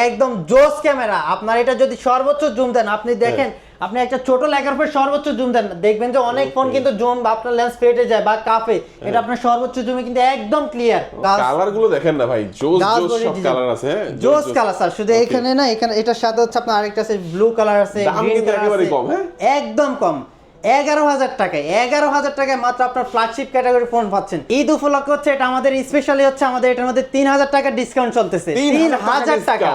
একদম জোস ক্যামেরা। আপনার এটা যদি সর্বোচ্চ জুম দেন আপনি দেখেন আপনি একটা ছোট লেখার উপর সর্বোচ্চ জুম দেন দেখবেন যে অনেক ফোন কিন্তু জুম বা আপনার লেন্স ফেটে যায় বা কাফে এটা আপনার সর্বোচ্চ জুমে কিন্তু একদম ক্লিয়ার কালারগুলো দেখেন না ভাই জোস জোস সব কালার আছে হ্যাঁ জোস কালার স্যার শুধু এখানে না এখানে এটার সাথে হচ্ছে আপনার আরেকটা আছে ব্লু কালার আছে দাম কিন্তু আছে। কম, হ্যাঁ? একদম কম। এগারো হাজার টাকায় এগারো হাজার টাকায় মাত্র আপনার ফ্ল্যাগশিপ ক্যাটাগরি ফোন পাচ্ছেন। ঈদ উপলক্ষে হচ্ছে এটা আমাদের স্পেশালি হচ্ছে আমাদের এটার মধ্যে তিন হাজার টাকা ডিসকাউন্ট চলতেছে। তিন হাজার টাকা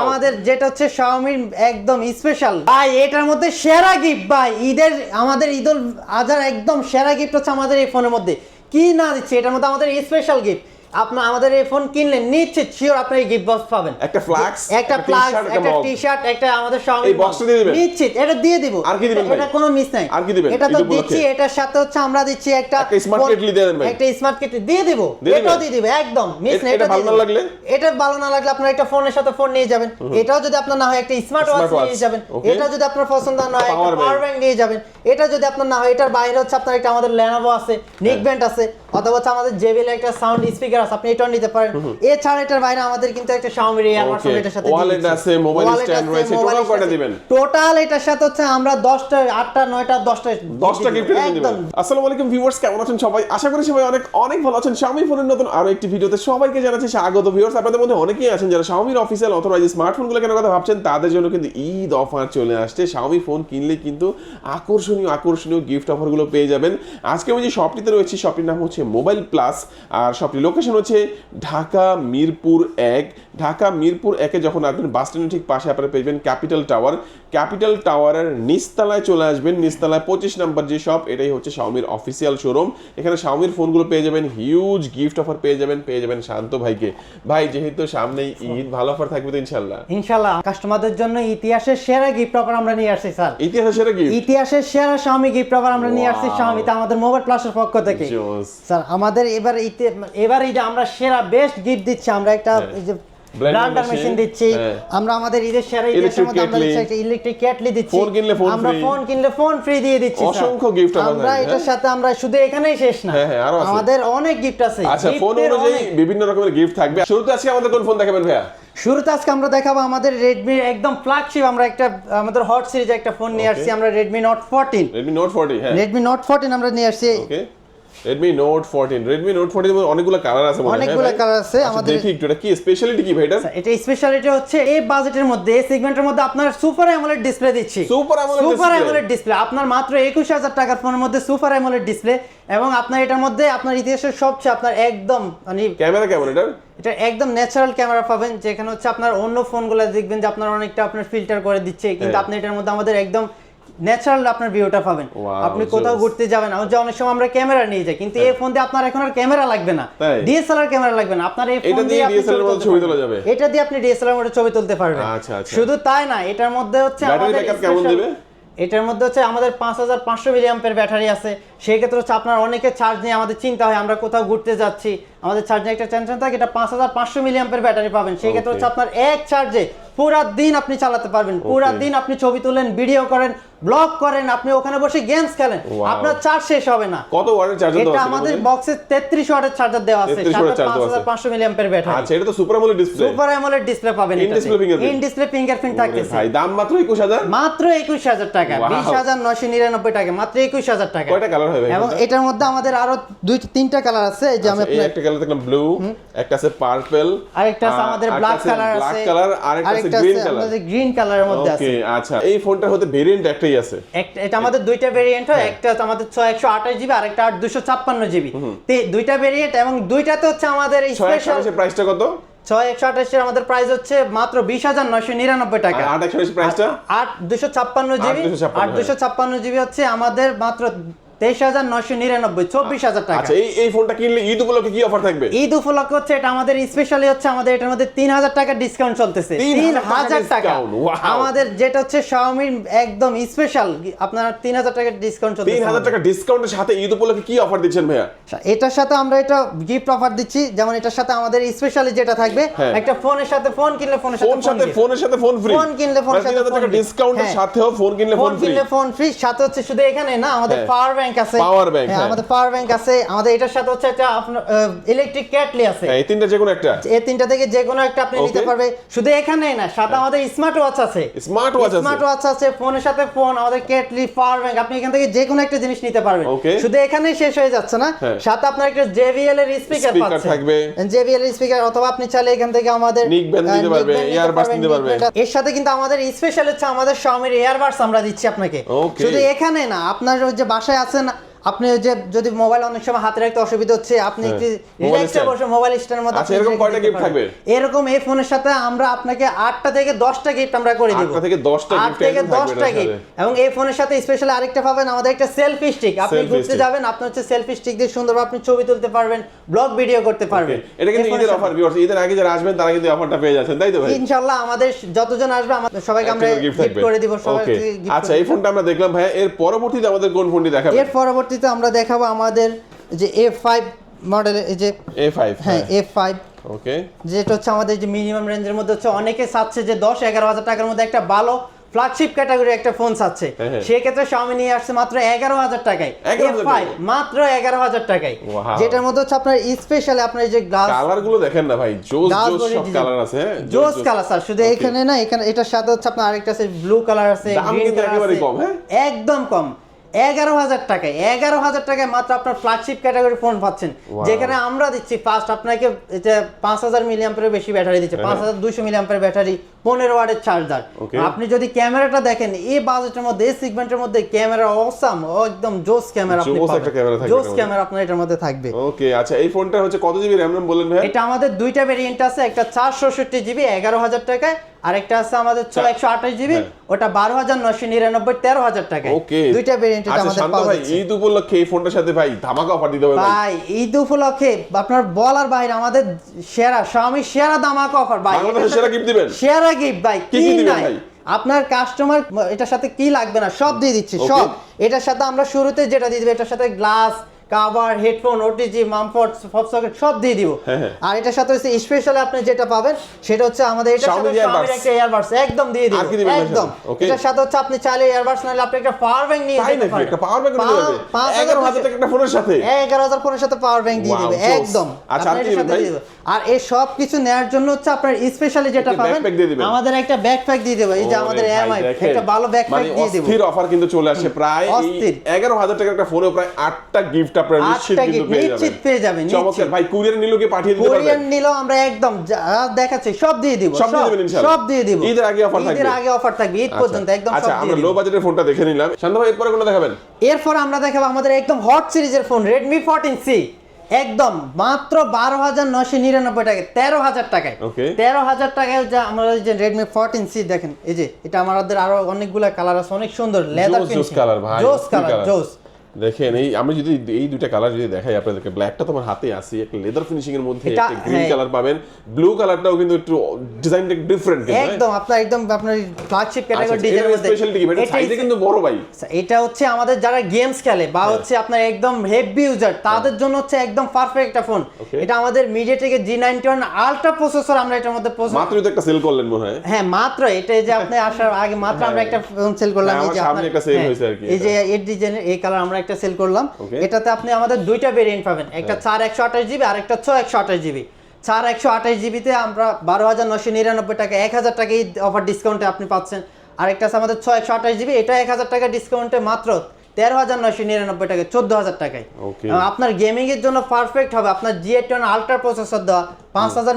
আমাদের যেটা হচ্ছে শাওমির একদম স্পেশাল ভাই এটার মধ্যে সেরা গিফট ভাই ঈদের আমাদের ঈদুল আজহার একদম সেরা গিফট হচ্ছে আমাদের এই ফোনের মধ্যে। কি না দিচ্ছে এটার মধ্যে আমাদের স্পেশাল গিফট আপনার আমাদের এই ফোন কিনলে নিশ্চিত শিওর আপনি এই গিফট বক্স পাবেন। একটা flax, একটা ফ্লাক্স একটা টি শার্ট একটা আমাদের শাওমি এই টা দিয়ে দিবেন? নিশ্চিত এটা দিয়ে দিব। আর কি দিবেন এটা- কোনো মিস নাই। আর কি দিবেন? এটা তো দিচ্ছি এটার সাথে হচ্ছে আমরা দিচ্ছি একটা ফোন- kettle দিয়ে দেন ভাই। একটা স্মার্ট কেটলি দিয়ে দিব। এটাও দিয়ে দিব একদম মিস নাই এটা ভালো না লাগলে? এটা ভালো না লাগলে আপনার একটা ফোনের সাথে ফোন নিয়ে যাবেন। এটাও যদি আপনার না হয় একটা স্মার্ট ওয়াচ নিয়ে যাবেন। এটা যদি আপনার পছন্দ না হয় একটা পাওয়ার ব্যাংক নিয়ে যাবেন। এটা যদি আপনার না হয় এটার বাইরে হচ্ছে আপনার একটা আমাদের লেনোভো আছে নিক ব্যান্ড আছে অথবা হচ্ছে আমাদের জেবিএল একটা সাউন্ড স্পিকার আছে আপনি এটাও নিতে পারেন। এছাড়া এটার বাইরে আমাদের কিন্তু একটা এয়ারমার্স Okay, এটার সাথে wallet আছে, mobile stand রয়েছে, total কয়টা দিবেন? টোটাল এটার সাথে হচ্ছে আমরা 10টা 8টা 9টা 10টা 10টা গিফট দিবেন। আসসালামু আলাইকুম ভিউয়ার্স কেমন আছেন সবাই? আশা করি সবাই অনেক অনেক ভালো আছেন। Xiaomi ফোনের নতুন আরও একটি ভিডিওতে সবাইকে জানাচ্ছি স্বাগত। ভিউয়ার্স আপনাদের মধ্যে অনেকেই আছেন যারা Xiaomi অফিসিয়াল অথরাইজ স্মার্টফোনগুলো কেনার কথা ভাবছেন তাদের জন্য কিন্তু ঈদ অফার চলে আসছে। Xiaomi ফোন কিনলে কিন্তু আকর্ষণীয় আকর্ষণীয় গিফট অফারগুলো পেয়ে যাবেন। আজকে আমি যে শপটিতে রয়েছি শপটির নাম হচ্ছে মোবাইল প্লাস আর শপটির লোকেশন হচ্ছে ঢাকা মিরপুর এক ঢাকা মিরপুর একে যখন আসবেন বাস স্ট্যান্ডের ঠিক পাশে আপনারা পেয়ে যাবেন ক্যাপিটাল টাওয়ার। ক্যাপিটাল টাওয়ারের নিচতলায় চলে আসবেন নিচতলায় পঁচিশ নাম্বার যে শপ এটাই হচ্ছে শাওমির অফিসিয়াল শোরুম এখানে শাওমির ফোনগুলো পেয়ে যাবেন হিউজ গিফট অফার পেয়ে যাবেন পেয়ে যাবেন শান্ত ভাইকে। ভাই যেহেতু সামনেই ঈদ ভালো অফার থাকবে তো ইনশাল্লাহ ইনশাআল্লাহ কাস্টমারদের জন্য ইতিহাসের সেরা গিফট অফার আমরা নিয়ে আসছি স্যার ইতিহাসের সেরা কি ইতিহাসের সেরা শাওমি গিফট অফার আমরা নিয়ে আসছি. শাওমিতে আমাদের মোবাইল প্লাসের পক্ষ থেকে। স্যার আমাদের এবার এবার ঈদে আমরা সেরা বেস্ট গিফট দিচ্ছি। আমরা একটা ব্লান্ডার মেশিন দিচ্ছি। হ্যাঁ। আমরা আমাদের ঈদের সেরা Electric মধ্যে আমরা দিচ্ছি একটা ইলেকট্রিক কেটলি দিচ্ছি। ফোন কিনলে ফোন আমরা ফোন কিনলে ফোন ফ্রি দিয়ে দিচ্ছি অসংখ্য gift আমরা আমরা এটার হ্যাঁ? সাথে আমরা শুধু এখানেই শেষ না। হ্যাঁ, হ্যাঁ, আরও আছে। আমাদের অনেক গিফট আছে। আচ্ছা ফোন অনুযায়ী বিভিন্ন রকমের গিফট থাকবে। শুরুতে আজকে আমাদের কোন ফোন দেখাবেন ভাইয়া? শুরুতে আজকে আমরা দেখাবো আমাদের রেডমি একদম ফ্ল্যাগশিপ আমরা একটা আমাদের হট সিরিজ একটা ফোন নিয়ে আসছি আমরা Redmi note fourteen Redmi note হ্যাঁ। রেডমি নোট ফোরটিন আমরা নিয়ে আসছি। Redmi note fourteen Redmi note fourteen অনেকগুলো কালার আছে মনে হয়, অনেকগুলো হ্যাঁ ভাই? colour আছে, আচ্ছা, আমাদের- দেখি একটু এটা কি স্পেশালিটি কি ভাই এটা এটা স্পেশালিটি হচ্ছে এই বাজেটের মধ্যে এই সেগমেন্টের মধ্যে আপনার সুপার অ্যামোলেড ডিসপ্লে দিচ্ছি Super AMOLED super? AMOLED display আপনার মাত্র একুশ হাজার টাকার ফোনের মধ্যে সুপার অ্যামোলেড ডিসপ্লে এবং আপনার এটার মধ্যে আপনার ইতিহাসের সবচেয়ে আপনার একদম মানে ক্যামেরা কেমন এটার এটা একদম ন্যাচারাল ক্যামেরা পাবেন যেখানে হচ্ছে আপনার অন্য ফোনগুলো দেখবেন যে আপনার অনেকটা আপনার ফিল্টার করে দিচ্ছে কিন্তু হ্যাঁ। আপনি এটার মধ্যে আমাদের একদম ন্যাচারাল আপনার ভিউটা পাবেন। আপনি কোথাও ঘুরতে যাবেন যে অনেক সময় আমরা ক্যামেরা নিয়ে যাই কিন্তু এই ফোন দিয়ে আপনার এখন আর ক্যামেরা লাগবে না। ডিএসএলআর ক্যামেরা লাগবে না। আপনার এই ফোন দিয়ে আপনি মধ্যে ছবি তোলা যাবে? এটা দিয়ে আপনি ডিএসএলআর মধ্যে ছবি তুলতে পারবেন। আচ্ছা, আচ্ছা। শুধু তাই না এটার মধ্যে হচ্ছে আমাদের backup কেমন দিবে? এটার মধ্যে হচ্ছে আমাদের পাঁচ হাজার পাঁচশো মিলিয়াম্পের ব্যাটারি আছে। সেই ক্ষেত্রে হচ্ছে আপনার অনেকে চার্জ নিয়ে আমাদের চিন্তা হয় আমরা কোথাও ঘুরতে যাচ্ছি। আমাদের চার্জ নিয়ে একটা টেনশন থাকে এটা পাঁচ হাজার পাঁচশো মিলিয়াম্পের ব্যাটারি পাবেন। সেই ক্ষেত্রে হচ্ছে আপনার এক চার্জে পুরা দিন আপনি চালাতে পারবেন। পুরা দিন আপনি ছবি তুলেন ভিডিও করেন ব্লগ করেন আপনি ওখানে বসে গেমস খেলেন। আপনার চার্জ শেষ হবে না। কত ওয়াটের চার্জার এটা দেওয়া আছে আমাদের বক্সে তেত্রিশ ওয়াটের চার্জার দেওয়া আছে। 33 watt charger দেওয়া আছে। পাঁচশো মিলিয়াম্পের ব্যাটারি আচ্ছা এটা তো super AMOLED display super AMOLED display পাবেন In display fingerprint? In display fingerprint থাকতেছে। ভাই দাম মাত্র 21000 মাত্র একুশ হাজার টাকা। Wow. বিশ হাজার নয়শো নিরানব্বই টাকা। মাত্র একুশ হাজার টাকা। কয়টা কালার ভাই এবং এটার মধ্যে আমাদের আরও দুই তিনটা কালার আছে। এই যে আমি আচ্ছা, এই আপনার একটা কালার দেখলাম ব্লু একটা আছে পার্পল আরেকটা আছে আমাদের ব্ল্যাক কালার আছে ব্ল্যাক কালার আরেকটা আছে গ্রিন কালার আমাদের গ্রিন কালারের মধ্যে আছে। ওকে আচ্ছা এই ফোনটার হতে ভেরিয়েন্ট একটাই আছে। একটা এটা আমাদের দুইটা ভেরিয়েন্ট হ্যাঁ। হয়। একটা হচ্ছে আমাদের ছয় একশো আঠাশ জিবি আর একটা 256 জিবি তে দুইটা ভেরিয়েন্ট এবং দুইটাতে হচ্ছে আমাদের ছয় স্পেশাল প্রাইসটা কত? ছয় একশো আঠাশের আমাদের প্রাইস হচ্ছে মাত্র বিশ হাজার নয়শো নিরানব্বই টাকা। আর আট একশো প্রাইসটা আট দুশো ছাপ্পান্ন জিবি 256 আট দুশো ছাপ্পান্ন জিবি হচ্ছে আমাদের মাত্র তেইশ হাজার নয়শো নিরানব্বই চব্বিশ হাজার টাকা। আচ্ছা এই এই ফোনটা কিনলে ঈদ উপলক্ষে কি অফার থাকবে? ঈদ উপলক্ষে হচ্ছে এটা আমাদের স্পেশালি হচ্ছে আমাদের এটার মধ্যে তিন হাজার টাকা ডিসকাউন্ট চলতেছে। তিন হাজার টাকা আমাদের যেটা হচ্ছে শাওমির একদম স্পেশাল আপনার তিন হাজার টাকা ডিসকাউন্ট তিন হাজার টাকা ডিসকাউন্টের সাথে ঈদ উপলক্ষে কি অফার দিচ্ছেন ভাইয়া? এটার সাথে আমরা এটা গিফট অফার দিচ্ছি যেমন এটার সাথে আমাদের স্পেশালি যেটা থাকবে হ্যাঁ। একটা ফোনের সাথে ফোন কিনলে ফোনের সাথে ফোন সাথে ফোনের সাথে ফোন ফ্রি ফোন কিনলে ফোনের সাথে ফোন টাকা ডিসকাউন্টের হ্যাঁ। সাথেও ফোন কিনলে ফোন ফোন কিনলে ফোন ফ্রি সাথে হচ্ছে শুধু এখানে না আমাদের হ্যাঁ। পাওয়ার ব্যাংক ব্যাংক আছে Power bank, হ্যাঁ, হ্যাঁ। আমাদের পাওয়ার ব্যাংক আছে আমাদের এটার সাথে হচ্ছে একটা আপনার ইলেকট্রিক ক্যাটলি আছে। হ্যাঁ, এই তিনটা যে কোনো একটা। এই তিনটা থেকে যে কোনো একটা আপনি নিতে হ্যাঁ। পারবে। শুধু এখানেই না সাথে আমাদের স্মার্ট ওয়াচ আছে। স্মার্ট ওয়াচ আছে। স্মার্ট ওয়াচ আছে ফোনের সাথে ফোন আমাদের কেটলি পাওয়ার ব্যাংক আপনি এখান থেকে যে কোনো একটা জিনিস নিতে পারবেন। শুধু এখানেই শেষ হয়ে যাচ্ছে না। হ্যাঁ। সাথে আপনার একটা JBL এর স্পিকার পাচ্ছেন থাকবে। JBL এর স্পিকার অথবা আপনি চাইলে এখান থেকে আমাদের band আহ, নিতে পারবে, নিতে পারবে। এর সাথে কিন্তু আমাদের স্পেশাল হচ্ছে আমাদের Xiaomi এয়ারবাডস আমরা দিচ্ছি আপনাকে। শুধু এখানে না আপনার যে বাসায় আছেন আপনি যে যদি মোবাইল অনেক সময় হাতে রাখতে অসুবিধা হচ্ছে আপনি হ্যাঁ। একটু রিল্যাক্সে বসে মোবাইল স্ট্যান্ডের মধ্যে আচ্ছা, এরকম কয়টা পারবেন। থাকবে? এরকম এই ফোনের সাথে আমরা আপনাকে আটটা থেকে দশটা গিফট আমরা করে দিব। আটটা থেকে 10টা আট gift থেকে একদম থাকবে দশটা এটার গিফট এবং এই ফোনের সাথে স্পেশালি আরেকটা পাবেন আমাদের একটা সেলফি স্টিক আপনি ঘুরতে যাবেন আপনার হচ্ছে সেলফি স্টিক দিয়ে সুন্দরভাবে আপনি ছবি তুলতে পারবেন ব্লগ ভিডিও করতে পারবেন। এটা কিন্তু ঈদের অফার ভিউয়ার্স ঈদের আগে যারা আসবেন তারা কিন্তু অফারটা পেয়ে যাচ্ছেন তাই তো ভাই? ইনশাআল্লাহ আমাদের যতজন আসবে আমাদের সবাইকে আমরা গিফট গিফট করে দিব সবাইকে আচ্ছা এই ফোনটা আমরা দেখলাম ভাই এর পরবর্তীতে আমাদের কোন ফোনটি দেখাবেন এর পরবর্তীতে আমরা দেখাবো আমাদের যে এ ফাইভ মডেলের এই যে A5 হ্যাঁ। এ ফাইভ ওকে যেটা হচ্ছে আমাদের যে মিনিমাম রেঞ্জের মধ্যে হচ্ছে অনেকে চাচ্ছে যে দশ এগারো হাজার টাকার মধ্যে একটা ভালো ফ্ল্যাগশিপ ক্যাটাগরি একটা ফোন চাচ্ছে। হ্যাঁ, হ্যাঁ। সেক্ষেত্রে Xiaomi নিয়ে আসছে মাত্র এগারো হাজার টাকায়। 11,000 A5 মাত্র এগারো হাজার টাকায়। যেটার মধ্যে হচ্ছে আপনার স্পেশালি আপনার এই যে গ্লাস কালারগুলো দেখেন না ভাই জোস জোস সব কালার আছে হ্যাঁ? জোস কালার স্যার শুধু এখানে না এখানে এটার সাথে হচ্ছে আপনার আরেকটা আছে ব্লু কালার আছে কিন্তু color আছে। হ্যাঁ? একদম কম। এগারো হাজার টাকায় এগারো হাজার টাকায় মাত্র আপনার ফ্ল্যাগশিপ ক্যাটাগরি ফোন পাচ্ছেন যেখানে আমরা দিচ্ছি ফার্স্ট আপনাকে এটা পাঁচ হাজার মিলিয়াম্পের বেশি ব্যাটারি দিচ্ছে হ্যাঁ। পাঁচ হাজার দুইশো মিলিয়াম্পের ব্যাটারি পনেরো ওয়ার্ডের চার্জার আপনি যদি ক্যামেরাটা দেখেন এই বাজেটের মধ্যে এই সেগমেন্টের মধ্যে ক্যামেরা অসাম একদম জোস ক্যামেরা আপনি জোস ক্যামেরা আপনার এটার মধ্যে থাকবে। ওকে আচ্ছা এই ফোনটা হচ্ছে কত জিবি র্যাম বললেন ভাই এটা আমাদের দুইটা ভেরিয়েন্ট আছে একটা চারশোষট্টি জিবি এগারো হাজার টাকায় আর একটা আছে আমাদের চা- একশো আঠাশ জিবি হ্যাঁ। ওটা বারো হাজার নশো নিরানব্বই তেরো হাজার ওকে দুইটা ভেরিয়েন্ট আচ্ছা আমাদের পাওয়া যাচ্ছে। ঈদ উপলক্ষে এই ফোনটার সাথে ভাই ধামাকা অফার দিতে হবে ভাই। ঈদ উপলক্ষে আপনার বলার বাইরে আমাদের সেরা স্বামী সেরা দামাকা অফার ভাই সেরা gift দিবেন? সেরা গিফট ভাই? কি নাই? আপনার কাস্টমার এটার সাথে কি লাগবে না? সব দিয়ে দিচ্ছি সব। এটার সাথে আমরা শুরুতে যেটা দিয়ে দিব এটার সাথে গ্লাস কাভার হেডফোন ওটিজি মামফোর্ড সব সকেট সব দিয়ে দিব। হ্যাঁ, হ্যাঁ। আর এটার সাথে হচ্ছে স্পেশালি আপনি যেটা পাবেন সেটা হচ্ছে আমাদের earbuds। একটা ইয়ারবাডস একদম দিয়ে দিব একদম। এটার সাথে হচ্ছে আপনি চাইলে ইয়ারবাডস নাহলে আপনি একটা পাওয়ার ব্যাংক নিয়ে যেতে পারেন। একটা পাওয়ার ব্যাংক হাজার এগারো হাজার টাকা একটা ফোনের সাথে? এগারো হাজার ফোনের সাথে পাওয়ার ব্যাংক দিয়ে দিবে একদম। আচ্ছা, দিবেন ভাই? আর এই সব কিছু নেওয়ার জন্য হচ্ছে আপনার স্পেশালি যেটা পাবেন। আমাদের একটা ব্যাকপ্যাক দিয়ে দেবো এই যে আমাদের এমআই একটা ভালো ব্যাকপ্যাক মানে দিয়ে দেবো। অস্থির অফার কিন্তু চলে আসে প্রায় অস্থির। এগারো হাজার টাকার একটা ফোনে প্রায় আটটা গিফট আপনারা নিশ্চিত কিন্তু পেয়ে নিশ্চিত পেয়ে যাবেন, চমৎকার। ভাই কুরিয়ার নিলেও কি পাঠিয়ে দিতে পারবেন নিলেও আমরা একদম যা দেখাচ্ছি সব দিয়ে দিব সব দিয়ে দিবেন ইনশাআল্লাহ? সব দিয়ে দিব। ঈদের আগে offer থাকবে? ঈদের আগে অফার থাকবে ঈদ পর্যন্ত একদম আচ্ছা আমরা লো বাজেটের ফোনটা দেখে নিলাম। শান্ত ভাই এরপরে কোনটা দেখাবেন? এরপর আমরা দেখাবো আমাদের একদম হট সিরিজের ফোন ফোরটিন সি একদম মাত্র বারো হাজার নশো নিরানব্বই টাকায় তেরো হাজার টাকায়। তেরো হাজার টাকায় যে আমরা যে রেডমি ফোরটিন সি দেখেন এই যে এটা আমাদের আরও অনেকগুলা কালার আছে অনেক সুন্দর লেদার জোস কালার জোস কালার জোস দেখেন এই আমি যদি এই দুইটা কালার যদি দেখাই আপনাদেরকে ব্ল্যাকটা তোমার হাতে আছে একটা লেদার ফিনিশিং এর মধ্যে একটা গ্রিন হ্যাঁ। কালার পাবেন ব্লু কালারটাও কিন্তু একটু ডিজাইনটা ডিফারেন্ট কিন্তু হ্যাঁ? একদম আপনার একদম আপনার ফ্ল্যাগশিপ ক্যাটাগরি ডিজাইনের মধ্যে। স্পেশালিটি কি এটা সাইজে কিন্তু বড় ভাই। আচ্ছা, এটা হচ্ছে আমাদের যারা গেমস খেলে বা হ্যাঁ। হচ্ছে আপনার একদম হেভি ইউজার তাদের জন্য হচ্ছে একদম পারফেক্ট একটা ফোন এটা আমাদের নাইনটি ওয়ান আলট্রা প্রসেসর আমরা এটার মধ্যে তো একটা সেল করলেন মনে হয়। হ্যাঁ মাত্র এটা যে আপনি আসার আগে মাত্র আমরা একটা ফোন সেল করলাম এই যে আমার সামনে একটা হ্যাঁ, হয়েছে আর কি এই যে এর ডিজাইনের এই কালার আমরা একটা সেল করলাম। এটাতে আপনি আমাদের দুইটা ভেরিয়েন্ট পাবেন। একটা হ্যাঁ। চার একশো আঠাশ জিবি আর একটা ছয় একশো আঠাশ জিবি চার একশো আঠাশ জিবিতে আমরা বারো হাজার নশো নিরানব্বই টাকা এক হাজার টাকা এই অফার ডিসকাউন্টে আপনি পাচ্ছেন। আর একটা আছে আমাদের ছয় একশো আঠাশ জিবি এটা এক হাজার টাকা ডিসকাউন্টে মাত্র তেরো হাজার নশো নিরানব্বই টাকা চোদ্দ হাজার টাকায়। আপনার গেমিং এর জন্য পারফেক্ট হবে। আপনার জি এইট আলট্রা প্রসেসর দেওয়া পাঁচ হাজার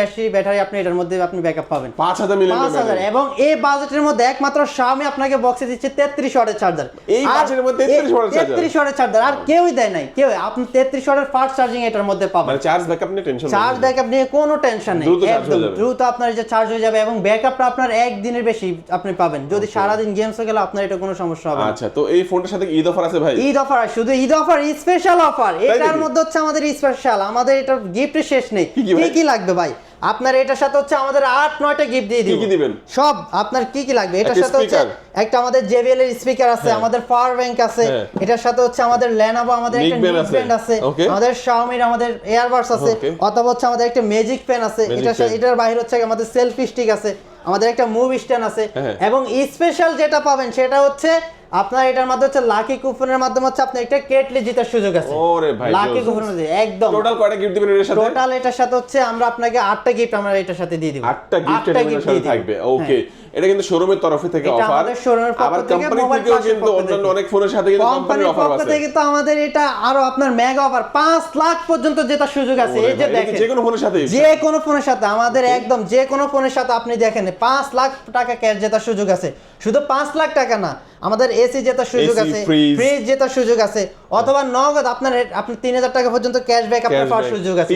বেশি ব্যাটারি আপনি এটার মধ্যে আপনি ব্যাকআপ পাবেন। পাঁচ হাজার মিলিয়ন পাঁচ হাজার। এবং এই বাজেটের মধ্যে একমাত্র Xiaomi আপনাকে বক্সে দিচ্ছে তেত্রিশ ওয়াটের চার্জার এই বাজেটের মধ্যে 33 এর charger? তেত্রিশ ওয়াটের চার্জার আর কেউই দেয় নাই। কেউ আপনি তেত্রিশ ওয়াটের ফাস্ট চার্জিং এটার মধ্যে পাবেন। মানে চার্জ ব্যাকআপ নিয়ে টেনশন চার্জ ব্যাকআপ নিয়ে কোনো টেনশন নেই। একদম দ্রুত আপনার যে চার্জ হয়ে যাবে এবং ব্যাকআপটা আপনার একদিনের বেশি আপনি পাবেন। যদি সারাদিন গেমস গেলে আপনার এটা কোনো সমস্যা হবে না। আচ্ছা তো এই ফোনটার সাথে ঈদ অফার আছে ভাই? ঈদ অফার শুধু ঈদ অফার স্পেশাল অফার এটার মধ্যে হচ্ছে আমাদের স্পেশাল আমাদের এটার গিফটের শেষ নেই। কি লাগবে ভাই আপনার এটার সাথে হচ্ছে আমাদের আট নয়টা গিফট দিয়ে দিব দিবেন? সব আপনার কি কি লাগবে এটার সাথে হচ্ছে একটা আমাদের JBL এর স্পিকার আছে হ্যাঁ। আমাদের পাওয়ার ব্যাংক আছে হ্যাঁ। এটার সাথে হচ্ছে আমাদের Lenovo আমাদের একটা। ব্যান্ড আছে আমাদের Xiaomi এর আমাদের এয়ারবাডস আছে অথবা হচ্ছে আমাদের একটা ম্যাজিক পেন আছে এটার এটার বাইরে হচ্ছে আমাদের সেলফি স্টিক আছে আমাদের একটা মুভ স্ট্যান্ড আছে হ্যাঁ। এবং স্পেশাল যেটা পাবেন সেটা হচ্ছে আপনার এটার মাধ্যমে হচ্ছে লাকি কুপনের মাধ্যমে হচ্ছে আপনি একটা কেটলি জেতার সুযোগ আছে। ওরে ভাই, লাকি। কুপনের মধ্যে একদম। টোটাল কয়টা গিফট দিবেন এর সাথে? টোটাল এটার সাথে হচ্ছে আমরা আপনাকে আটটা গিফট আমরা এটার সাথে দিয়ে দিব। আটটা গিফট এর সাথে থাকবে হ্যাঁ। ওকে এটা কিন্তু শোরুমের তরফ থেকে অফার আমাদের showroom-এর পক্ষ থেকে, কোম্পানি mobile থেকেও কিন্তু অন্যান্য অনেক ফোনের সাথে কিন্তু কোম্পানির কোম্পানির অফার পক্ষ আছে। থেকে তো আমাদের এটা আরও আপনার মেগা অফার পাঁচ লাখ পর্যন্ত জেতার সুযোগ আছে এই যে দেখেন। যে কোনো ফোনের সাথে যে কোনো ফোনের সাথে আমাদের একদম যে কোনো ফোনের সাথে আপনি দেখেন পাঁচ লাখ টাকা ক্যাশ জেতার সুযোগ আছে। শুধু পাঁচ লাখ টাকা না আমাদের এসি জেতার সুযোগ আছে ফ্রিজ জেতার সুযোগ আছে অথবা নগদ আপনার আপনি তিন হাজার টাকা পর্যন্ত ক্যাশব্যাক আপনার পাওয়ার সুযোগ আছে।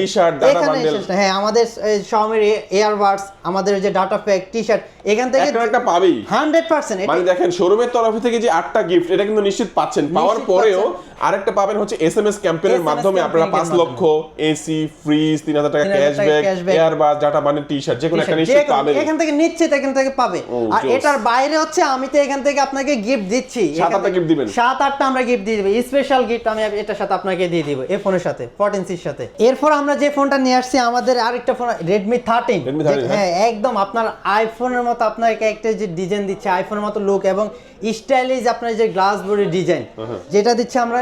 এখানে। হ্যাঁ আমাদের শাওমির এয়ারবাডস আমাদের যে ডাটা প্যাক টি শার্ট এখান থেকে একটা পাবেই। হান্ড্রেড পার্সেন্ট মানে দেখেন শোরুমের তরফ থেকে যে আটটা গিফট এটা কিন্তু নিশ্চিত পাচ্ছেন। পাওয়ার পরেও আরেকটা পাবেন হচ্ছে এসএমএস ক্যাম্পেইনের SMS মাধ্যমে আপনারা পাঁচ লক্ষ এসি ফ্রিজ তিন হাজার টাকা 3,000 টাকা ক্যাশব্যাক এয়ারবাস ডাটা মানে টি শার্ট যে কোনো একটা নিশ্চিত পাবেন এখান থেকে নিশ্চিত এখান থেকে পাবে। আর এটার বাইরে হচ্ছে আমি তো এখান থেকে আপনাকে গিফট দিচ্ছি। সাত আটটা gift দিবেন। সাত আটটা আমরা গিফট দিয়ে দেবো। স্পেশাল গিফট আমি এটার সাথে আপনাকে দিয়ে দিব এই ফোনের সাথে ফোরটিন সির সাথে। এরপর আমরা যে ফোনটা নিয়ে আসছি আমাদের আরেকটা ফোন রেডমি থার্টিন Redmi 13, হ্যাঁ। একদম আপনার আইফোনের মতো আপনাকে একটা যে ডিজাইন দিচ্ছে আইফোনের মতো লুক এবং স্টাইলিশ আপনার যে গ্লাস বডি ডিজাইন যেটা দিচ্ছে আমরা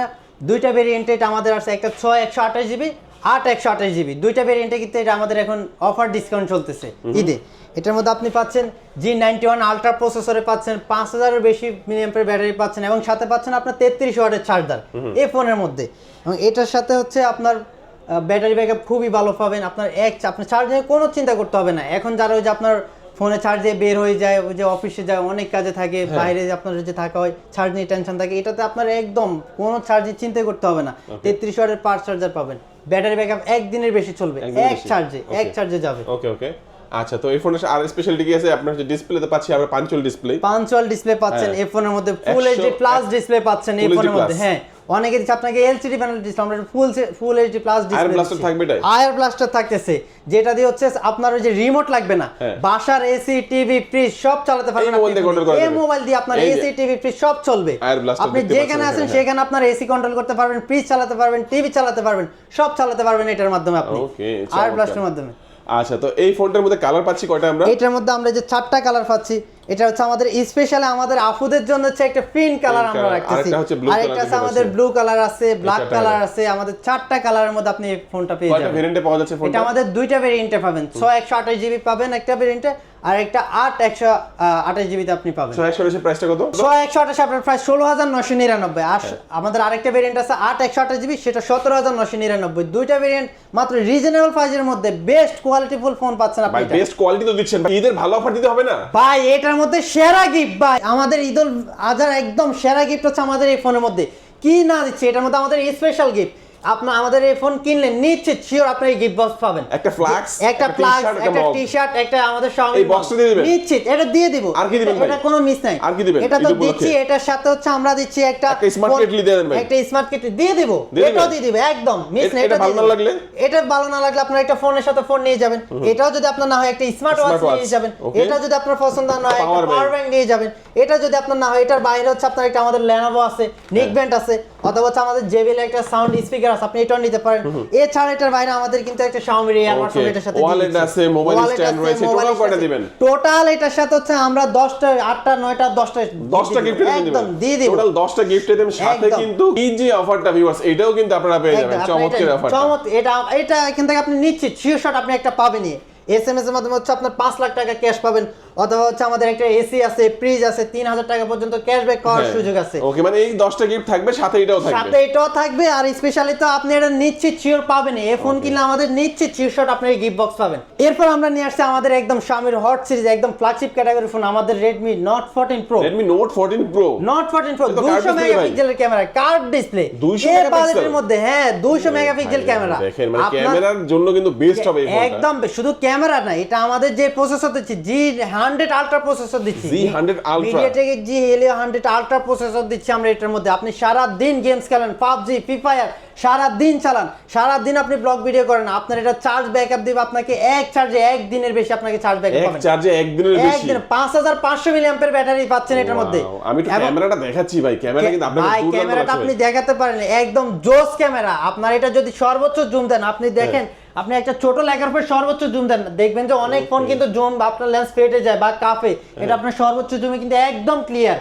দুইটা ভেরিয়েন্টে এটা আমাদের আছে একটা ছয় একশো আঠাশ জিবি আট একশো আঠাশ জিবি। দুইটা ভেরিয়েন্টে কিন্তু এটা আমাদের এখন অফার ডিসকাউন্ট চলতেছে ঈদে। এটার মধ্যে আপনি পাচ্ছেন জি নাইনটি ওয়ান আলট্রা প্রসেসরে পাচ্ছেন পাঁচ হাজারের বেশি মিলিয়ামের ব্যাটারি পাচ্ছেন এবং সাথে পাচ্ছেন আপনার তেত্রিশ ওয়াটের চার্জার এই ফোনের মধ্যে। এবং এটার সাথে হচ্ছে আপনার ব্যাটারি ব্যাকআপ খুবই ভালো পাবেন। আপনার এক আপনি চার্জে কোনো চিন্তা করতে হবে না। এখন যারা ওই যে আপনার ফোনে চার্জ দিয়ে বের হয়ে যায় ওই যে অফিসে যায় অনেক কাজে থাকে বাইরে যে আপনার যে থাকা হয় চার্জ নিয়ে টেনশন থাকে এটাতে আপনার একদম কোনো চার্জে চিন্তা করতে হবে না। তেত্রিশ ওয়াটের পাঁচ চার্জার পাবেন। ব্যাটারি ব্যাকআপ একদিনের বেশি চলবে এক চার্জে এক চার্জে যাবে। ওকে ওকে আচ্ছা তো এই ফোনের আর স্পেশালিটি কি আছে আপনার যে ডিসপ্লেতে পাচ্ছি আমরা পাঞ্চুয়াল ডিসপ্লে পাঞ্চুয়াল ডিসপ্লে পাচ্ছেন হ্যাঁ। এই ফোনের মধ্যে ফুল এইচডি প্লাস ডিসপ্লে পাচ্ছেন এই ফোনের মধ্যে হ্যাঁ। অনেকে দিচ্ছে আপনাকে এলসিডি প্যানেল ডিসপ্লে আমরা full full HD plus display blaster থাকবে এটায়? আয়ার ব্লাস্টার থাকতেছে যেটা দিয়ে হচ্ছে আপনার ওই যে রিমোট লাগবে না হ্যাঁ। বাসার এসি টিভি ফ্রিজ সব চালাতে পারবেন করা এই মোবাইল দিয়ে আপনার এসি টিভি ফ্রিজ সব চলবে। আপনি যেখানে আছেন সেখানে আপনার এসি কন্ট্রোল করতে পারবেন ফ্রিজ চালাতে পারবেন টিভি চালাতে পারবেন সব চালাতে পারবেন এটার মাধ্যমে আপনি। আয়ার। ব্লাস্টের মাধ্যমে। আচ্ছা তো এই ফোনটার মধ্যে কালার পাচ্ছি কয়টা আমরা? এটার মধ্যে আমরা যে চারটা কালার পাচ্ছি এটা হচ্ছে আমাদের স্পেশালি আমাদের আপুদের জন্য হচ্ছে একটা পিঙ্ক কালার আমরা রাখতেছি। আরেকটা হচ্ছে আর একটা আছে আমাদের ব্লু কালার আছে ব্ল্যাক কালার আছে আমাদের চারটা কালারের মধ্যে আপনি ফোনটা পেয়ে কয়টা যাবেন। ভেরিয়েন্টে পাওয়া যাচ্ছে এটা আমাদের দুইটা ভেরিয়েন্টে পাবেন। ছয় একশো আঠাশ জিবি পাবেন একটা ভেরিয়েন্টে আর একটা আট একশো আঠাশ জিবিতে আপনি পাবেন। ছয় একশো এসে প্রাইসটা কত? ছয় একশো আঠাশ আপনার প্রায় ষোলো হাজার নশো নিরানব্বই। আর হ্যাঁ। আমাদের আরেকটা ভেরিয়েন্ট আছে আট একশো আঠাশ জিবি সেটা সতেরো হাজার নশো নিরানব্বই। দুইটা ভেরিয়েন্ট মাত্র রিজনেবল প্রাইসের মধ্যে বেস্ট কোয়ালিটিফুল ফোন পাচ্ছেন আপনি ভাই বেস্ট কোয়ালিটি তো দিচ্ছেন। ভাই, ঈদের ভালো অফার দিতে হবে না? ভাই এটার মধ্যে সেরা গিফট ভাই। আমাদের ঈদুল আজহার একদম সেরা গিফট হচ্ছে আমাদের এই ফোনের মধ্যে। কি না দিচ্ছে, এটার মধ্যে আমাদের স্পেশাল গিফট আপনার আমাদের এই ফোন কিনলে নিশ্চিত শিওর আপনি এই গিফট বক্স পাবেন। একটা ফ্লাক্স একটা প্লাগ একটা টি শার্ট একটা আমাদের সঙ্গে এই box টা দিয়ে দিবেন? নিশ্চিত এটা দিয়ে দিব। আর কি দিবেন ভাই? এটা কোনো মিস নাই। আর কি দিবেন? এটা তো দিচ্ছি এটার সাথে হচ্ছে আমরা দিচ্ছি একটা phone- kettle দিয়ে দেন ভাই। একটা স্মার্ট কেটলি দিয়ে দিব এটাও দিয়ে দিব একদম মিস নাই এটা ভালো না লাগলে? এটা ভালো না লাগলে আপনার একটা ফোনের সাথে ফোন নিয়ে যাবেন। এটাও যদি আপনার না হয় একটা স্মার্ট ওয়াচ নিয়ে যাবেন। এটা যদি আপনার পছন্দ না হয় একটা পাওয়ার ব্যাংক নিয়ে যাবেন। এটা যদি আপনার না হয় এটার বাইরে হচ্ছে আপনার একটা আমাদের ল্যানোভো আছে নিক হ্যাঁ। ব্যান্ড আছে অথবা হচ্ছে আমাদের জেবিএল একটা সাউন্ড স্পিকার আছে আপনি এটাও নিতে পারেন। এছাড়া এটার বাইরে আমাদের কিন্তু একটা Xiaomi এটার সাথে ওয়ালেট আছে, মোবাইল স্ট্যান্ড রয়েছে, টোটাল কয়টা দিবেন? টোটাল এটার সাথে হচ্ছে আমরা 10টা 8টা 9টা 10টা 10টা গিফট একদম দিয়ে দিব। টোটাল 10টা গিফট দিবেন সাথে কিন্তু এই যে অফারটা ভিউয়ার্স এটাও কিন্তু আপনারা পেয়ে যাবেন আপনি চমৎকার অফার এটা এটা এখান থেকে আপনি নিশ্চিত শিওর শট আপনি একটা পাবেনই। এস এম এস এর মাধ্যমে হচ্ছে আপনার পাঁচ লাখ টাকা ক্যাশ পাবেন অথবা হচ্ছে আমাদের একটা এসি আছে ফ্রিজ আছে তিন হাজার টাকা পর্যন্ত ক্যাশব্যাক পাওয়ার সুযোগ আছে। ওকে মানে এই 10টা গিফট থাকবে সাথে এটাও থাকবে। সাথে এটাও থাকবে আর স্পেশালি তো আপনি এটা নিশ্চিত শিওর পাবেন এই ফোন কিনলে আমাদের নিশ্চিত শিওর শট আপনি গিফট বক্স পাবেন। এরপর আমরা নিয়ে আসছি আমাদের একদম স্বামীর হট সিরিজ একদম ফ্ল্যাগশিপ ক্যাটাগরি ফোন আমাদের Redmi note fourteen pro Redmi Note 14 Pro note 14 pro এটা তো curved 200 মেগাপিক্সেলের ক্যামেরা কার্ভ ডিসপ্লে 200 এই megapixel? বাজেটের মধ্যে হ্যাঁ 200 মেগাপিক্সেল ক্যামেরা দেখেন মানে ক্যামেরার জন্য কিন্তু বেস্ট হবে এই ফোনটা একদম শুধু ক্যামেরা না এটা আমাদের যে প্রসেসর দিচ্ছি জি হান্ড্রেড আলট্রা প্রসেসর দিচ্ছি। Z100 Ultra। মিডিয়াটেকের G Helio hundred ultra processor দিচ্ছি আমরা এটার মধ্যে। আপনি সারা দিন গেমস খেলেন পাবজি ফ্রি ফায়ার সারা দিন চালান সারা দিন আপনি ব্লগ ভিডিও করেন আপনার এটা চার্জ ব্যাকআপ দিবে আপনাকে এক চার্জে এক দিনের বেশি আপনাকে চার্জ ব্যাকআপ এক পাবেন চার্জে একদিনের বেশি। একদিন পাঁচ হাজার পাঁচশো মিলিয়াম্পের ব্যাটারি পাচ্ছেন এটার মধ্যে। আমি এবং- ক্যামেরাটা দেখাচ্ছি ভাই ক্যামেরা কিন্তু আপনাকে ভাই ক্যামেরাটা আপনি দেখাতে পারেন একদম জোস ক্যামেরা। আপনার এটা যদি সর্বোচ্চ জুম দেন আপনি দেখেন আপনি একটা ছোট লেখার উপর সর্বোচ্চ জুম দেন। দেখবেন যে অনেক ফোন কিন্তু জুম আপনার লেন্স ফেটে যায় বা কাপে। এটা আপনার সর্বোচ্চ জুমে কিন্তু একদম ক্লিয়ার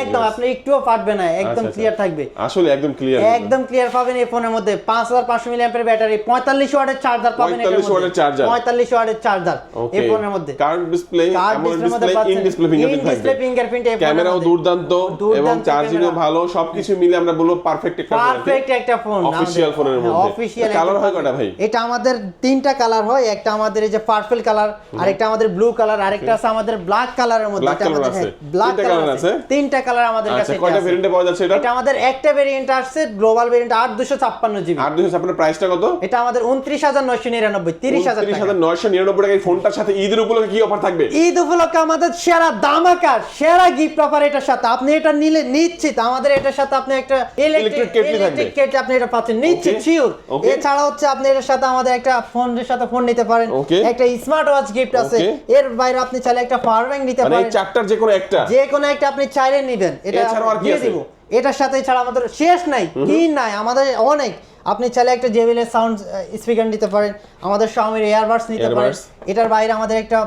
একদম আপনি একটুও ফাটবে না একদম আচ্ছা, আচ্ছা। ক্লিয়ার থাকবে। আসলে একদম ক্লিয়ার একদম ক্লিয়ার পাবেন এই ফোনের মধ্যে। পাঁচ হাজার পাঁচশো মিলিয়ামের ব্যাটারি পঁয়তাল্লিশ ওয়াটের চার্জার পাবেন 45 ওয়াটের charger। পঁয়তাল্লিশ ওয়াটের চার্জার এই ফোনের মধ্যে। কার্ড ডিসপ্লে এমন display in display fingerprint display fingerprint ক্যামেরাও দুর্দান্ত এবং চার্জিংও ভালো। সবকিছু মিলে আমরা বলব পারফেক্ট একটা পারফেক্ট একটা ফোন অফিসিয়াল ফোনের মধ্যে। অফিসিয়াল কালার হয় কটা ভাই? এটা আমাদের তিনটা কালার হয় একটা আমাদের এই যে পার্পল কালার আরেকটা আমাদের ব্লু কালার আরেকটা আছে আমাদের ব্ল্যাক কালারের মধ্যে color আছে? ব্ল্যাক কালার আছে? তিনটা কালার আমাদের আচ্ছা কাছে কয়টা আছে। ভেরিয়েন্টে পাওয়া যাচ্ছে এটা? এটা আমাদের একটা ভেরিয়েন্ট আসছে গ্লোবাল ভেরিয়েন্ট আট দুশো ছাপ্পান্ন জিবি। আর দুশো আপনার প্রাইসটা কত? এটা আমাদের উনত্রিশ হাজার নয়শো নিরানব্বই তিরিশ হাজার উনত্রিশ টাকা। হাজার নয়শো নিরানব্বই টাকা এই ফোনটার সাথে ঈদের উপলক্ষে কি অফার থাকবে? ঈদ উপলক্ষে আমাদের সেরা দামাকার সেরা গিফট অফার এটার সাথে। আপনি এটা নিলে নিশ্চিত আমাদের এটার সাথে আপনি একটা ইলেকট্রিক kettle থাকবে। ইলেকট্রিক কেটলি আপনি এটা পাচ্ছেন। নিশ্চিত. শিওর এছাড়া হচ্ছে আপনি এটার সাথে আমাদের একটা ফোনের সাথে ফোন নিতে পারেন। একটা স্মার্ট ওয়াচ গিফট আছে এর বাইরে আপনি চাইলে একটা পাওয়ার ব্যাংক নিতে মানে এই চারটার যে কোনো একটা। যে কোনো একটা আপনি চাইলে নেবেন। এটা এছাড়াও আর কি আছে? দিব। এটার সাথে ছাড়া আমাদের শেষ নাই কি নাই? আমাদের অনেক। আপনি চাইলে একটা জেবিএল এর সাউন্ড স্পিকার নিতে পারেন। আমাদের Xiaomi এয়ারবাডস নিতে পারেন। এটার বাইরে আমাদের একটা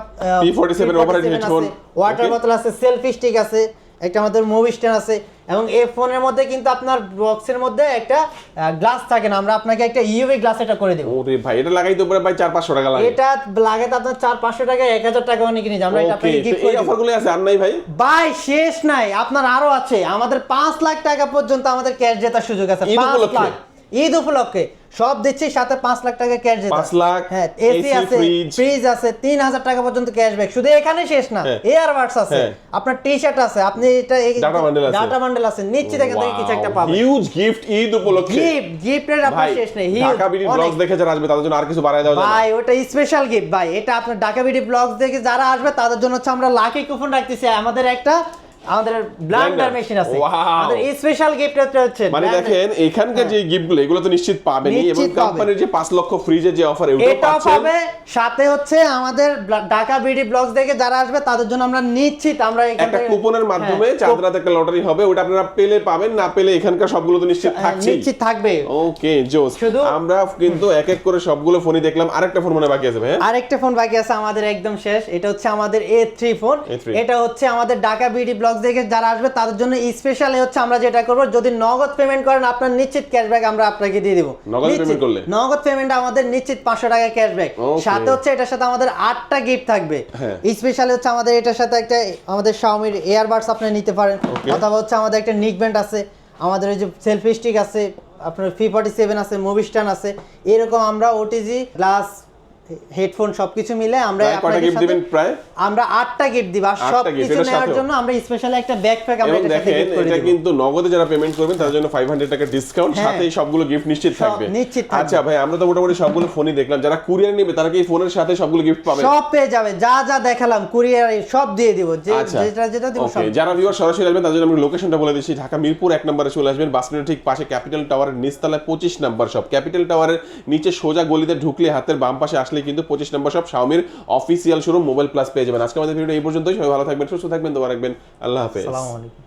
P47 overhead headphone। ওয়াটার বোতল আছে সেলফি স্টিক আছে। একটা আমাদের মুভি স্ট্যান্ড আছে। এবং এই ফোনের মধ্যে কিন্তু আপনার বক্সের মধ্যে একটা গ্লাস থাকে না। আমরা আপনাকে একটা ইউভি গ্লাস এটা করে দেবো। ওরে ভাই এটা লাগাইতে পারে ভাই চার পাঁচশো টাকা লাগে। এটা লাগে তো আপনার চার পাঁচশো টাকা এক হাজার টাকা অনেক কিনে আমরা এটা আপনাকে গিফট করে এই অফারগুলো আছে আর নাই ভাই? ভাই শেষ নাই। আপনার আরও আছে। আমাদের 5 লাখ টাকা পর্যন্ত আমাদের ক্যাশ জেতার সুযোগ আছে। ঈদ পাঁচ লাখ। ঈদ উপলক্ষে। সব দিচ্ছি সাথে পাঁচ লাখ টাকা ক্যাশ জেতা পাঁচ লাখ, হ্যাঁ এসি আছে ফ্রিজ আছে তিন হাজার টাকা পর্যন্ত ক্যাশব্যাক শুধু এখানে শেষ না হ্যাঁ। এয়ারবাডস আছে হ্যাঁ। আপনার টি শার্ট আছে আপনি এটা। ডাটা বান্ডেল আছে। নিশ্চিত এখান থেকে কিছু একটা পাবেন। হিউজ গিফট ঈদ উপলক্ষে। গিফট গিফটের আপনার শেষ নেই ঢাকা বিডি ব্লগস দেখে যারা আসবে তাদের জন্য আর কিছু বাড়ায় দেওয়া যাবে ভাই ওটা স্পেশাল গিফট ভাই। এটা আপনার ঢাকা বিডি ব্লগস দেখে যারা আসবে তাদের জন্য হচ্ছে আমরা লাকি কুপন রাখতেছি। আমাদের একটা আমাদের ব্লান্ডার মেশিন আছে! আমাদের স্পেশাল গিফট হচ্ছে মানে দেখেন এখানকার যে গিফটগুলো এগুলো তো নিশ্চিত পাবেনই এবং কোম্পানির যে পাঁচ লক্ষ ফ্রিজের যে অফার এটাও পাবে। সাথে হচ্ছে আমাদের ঢাকা বিডি ব্লগস দেখে যারা আসবে তাদের জন্য আমরা নিশ্চিত আমরা একটা কুপনের মাধ্যমে হ্যাঁ, একটা লটারি হবে ওটা আপনারা পেলে পাবেন না পেলে এখানকার সবগুলো তো নিশ্চিত হ্যাঁ, থাকছে নিশ্চিত থাকবে। ওকে জোস। শুধু- আমরা কিন্তু এক এক করে সবগুলো ফোনই দেখলাম। আরেকটা ফোন মনে বাকি আছে ভাই হ্যাঁ? আরেকটা ফোন বাকি আছে আমাদের একদম শেষ। এটা হচ্ছে আমাদের এ থ্রি ফোন এটা হচ্ছে আমাদের ঢাকা বিডি ব্লগস দেখে যারা আসবে তাদের জন্য স্পেশাল হচ্ছে আমরা যেটা করব যদি নগদ পেমেন্ট করেন আপনার নিশ্চিত ক্যাশব্যাক আমরা আপনাকে দিয়ে দিব নগদ নিশ্চিত। করলে? নগদ পেমেন্ট আমাদের নিশ্চিত পাঁচশো টাকা ক্যাশব্যাক সাথে হচ্ছে এটার সাথে আমাদের আটটা গিফট থাকবে হ্যাঁ। স্পেশাল হচ্ছে আমাদের এটার সাথে একটা আমাদের শাওমির এয়ারবাডস আপনি নিতে পারেন. অথবা হচ্ছে আমাদের একটা নিক ব্যান্ড আছে আমাদের ওই যে সেলফি স্টিক আছে আপনার ফি ফর্টি সেভেন আছে মুভি স্ট্যান্ড আছে এরকম আমরা ওটিজি গ্লাস হেডফোন সবকিছু মিলে আমরা আপনাদের গিফট দিবেন প্রায়? আমরা আটটা গিফট দিব আর আটটা সব কিছু নেওয়ার জন্য আমরা স্পেশালি একটা ব্যাকপ্যাক আমরা এটার সাথে gift করে এটা কিন্তু নগদে যারা পেমেন্ট করবেন তাদের জন্য ফাইভ হান্ড্রেড টাকা ডিসকাউন্ট হ্যাঁ। সাথে সবগুলো গিফট নিশ্চিত থাকবে। নিশ্চিত। আচ্ছা ভাই আমরা তো মোটামুটি সবগুলো ফোনই দেখলাম। যারা কুরিয়ার নেবে তারা কি ফোনের সাথে সবগুলো গিফট পাবে? সব পেয়ে যাবে যা যা দেখালাম কুরিয়ার সব দিয়ে দিব যে আচ্ছা। যেটা যেটা দিব সব। যারা ভিউয়ার সরাসরি আসবেন তাদের জন্য আমি লোকেশনটা বলে দিচ্ছি। ঢাকা মিরপুর এক নম্বরে চলে আসবেন বাস ঠিক পাশে ক্যাপিটাল টাওয়ারের নিচতলায় পঁচিশ নম্বর শপ ক্যাপিটাল টাওয়ারের নিচে সোজা গলিতে ঢুকলে হাতের বাম পাশে আসলে কিন্তু পঁচিশ নম্বর সব শাওমির অফিসিয়াল শোরুম মোবাইল প্লাস পেয়ে যাবেন। আজকে আমাদের ভিডিও এই পর্যন্তই। সবাই ভালো থাকবেন, সুস্থ থাকবেন, দোয়া রাখবেন। আল্লাহ হাফেজ। আসসালামু আলাইকুম।